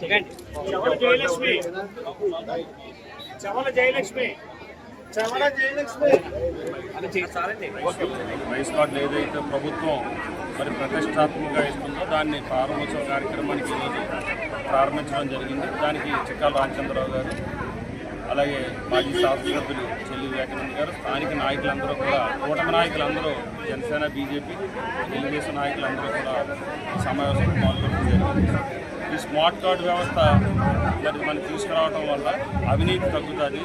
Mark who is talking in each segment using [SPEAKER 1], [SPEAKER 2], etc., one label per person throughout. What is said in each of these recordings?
[SPEAKER 1] Chavala Jayalakshmi. Chavala Jayalakshmi. Chavala Jayalakshmi.
[SPEAKER 2] Rice కార్డులు ఏదైతే ప్రభుత్వం మరి ప్రతిష్టాత్మకంగా ఇస్తుందో దాన్ని ప్రారంభోత్సవ కార్యక్రమానికి ఈరోజు ప్రారంభించడం జరిగింది. దానికి చిక్కాల రామచంద్రరావు గారు అలాగే మాజీ శాసనసభ్యులు చెల్లి వివేకానంద గారు స్థానిక నాయకులందరూ కూడా కూటమి నాయకులందరూ జనసేన బీజేపీ తెలుగుదేశం నాయకులందరూ కూడా సమావేశంలో ఈ స్మార్ట్ కార్డు వ్యవస్థ మరి మనం తీసుకురావడం వల్ల అవినీతి తగ్గుతుంది.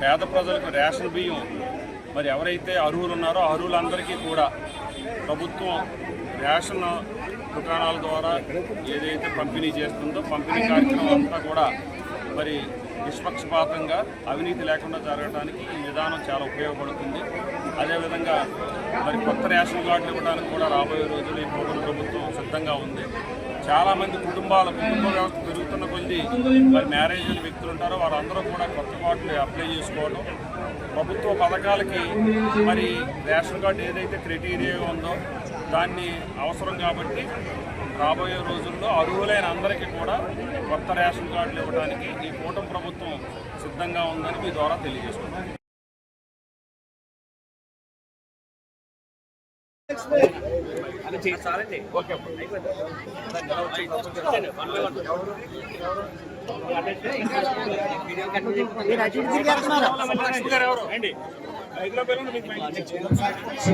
[SPEAKER 2] పేద ప్రజలకు రేషన్ బియ్యం మరి ఎవరైతే అర్హులు ఉన్నారో అర్హులందరికీ కూడా ప్రభుత్వం రేషన్ దుకాణాల ద్వారా ఏదైతే పంపిణీ చేస్తుందో పంపిణీ కార్యక్రమం అంతా కూడా మరి నిష్పక్షపాతంగా అవినీతి లేకుండా జరగడానికి ఈ విధానం చాలా ఉపయోగపడుతుంది. అదేవిధంగా మరి కొత్త రేషన్ కార్డులు ఇవ్వడానికి కూడా రాబోయే రోజులు ఈ మోడల్ ప్రభుత్వం సిద్ధంగా ఉంది. చాలామంది కుటుంబాల కుటుంబ వ్యవస్థ పెరుగుతున్న కొద్ది మరి మ్యారేజ్ అయిన వ్యక్తులు ఉంటారో. వారందరూ కూడా కొత్త కార్డులు అప్లై చేసుకోవడం. ప్రభుత్వ పథకాలకి మరి రేషన్ కార్డు ఏదైతే క్రైటీరియా ఉందో దాన్ని అవసరం కాబట్టి రాబోయే రోజుల్లో అర్హులైన అందరికీ కూడా కొత్త రేషన్ కార్డులు ఇవ్వడానికి ఈ కూటమి ప్రభుత్వం సిద్ధంగా ఉందని మీ ద్వారా తెలియజేస్తున్నాను
[SPEAKER 1] లక్ష్మి గారు ఎవరు రండి